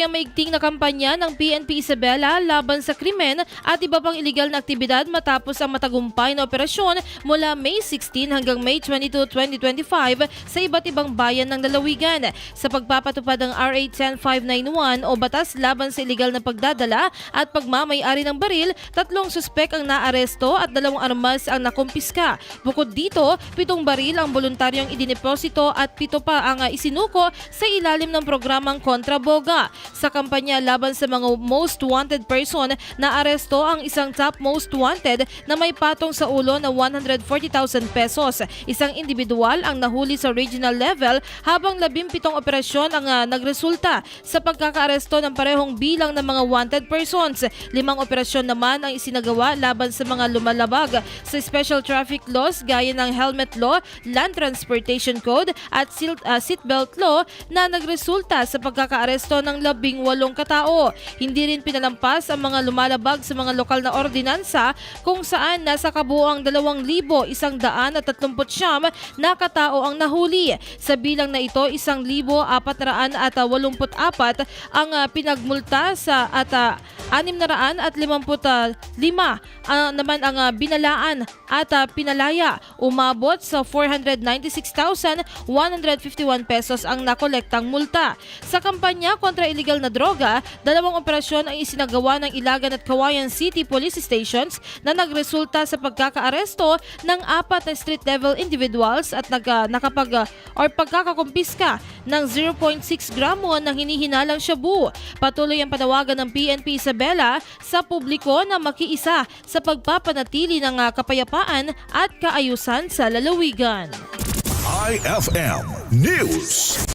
Patuloy ang maigting na kampanya ng PNP Isabela laban sa krimen at iba pang iligal na aktibidad matapos ang matagumpay na operasyon mula May 16 hanggang May 22, 2025 sa iba't ibang bayan ng lalawigan. Sa pagpapatupad ng RA 10591 o Batas Laban sa Iligal na Pagdadala at Pagmamayari ng Baril, tatlong suspek ang naaresto at dalawang armas ang nakumpiska. Bukod dito, pitong baril ang voluntaryong idineposito at pito pa ang isinuko sa ilalim ng programang Kontra Boga. Sa kampanya laban sa mga most wanted person, naaresto ang isang top most wanted na may patong sa ulo na 140,000 pesos. Isang individual ang nahuli sa regional level habang 17 operasyon ang ah, nagresulta sa pagkakaaresto ng parehong bilang ng mga wanted persons. Limang operasyon naman ang isinagawa laban sa mga lumalabag sa special traffic laws gaya ng helmet law, land transportation code at ah, seatbelt law na nagresulta sa pagkakaaresto ng labing walong katao. Hindi rin pinalampas ang mga lumalabag sa mga lokal na ordinansa kung saan nasa kabuoang 2,139 na katao ang nahuli. Sa bilang na ito, 1,484 ang ah, pinagmulta sa at ah, 655 ah, naman ang ah, binalaan at ah, pinalaya. Umabot sa 496,151 pesos ang nakolektang multa. Sa kampanya kontra illegal na droga, dalawang operasyon ang isinagawa ng Ilagan at Kawayan City Police Stations na nagresulta sa pagkakaaresto ng apat na street level individuals at nag, ah, nakapag ah, or pagkakakumpiska ng 0.6 gramo ng hinihinalang shabu. Patuloy ang panawagan ng PNP Isabela sa publiko na makiisa sa pagpapanatili ng ah, kapayapaan at kaayusan sa lalawigan. IFM News.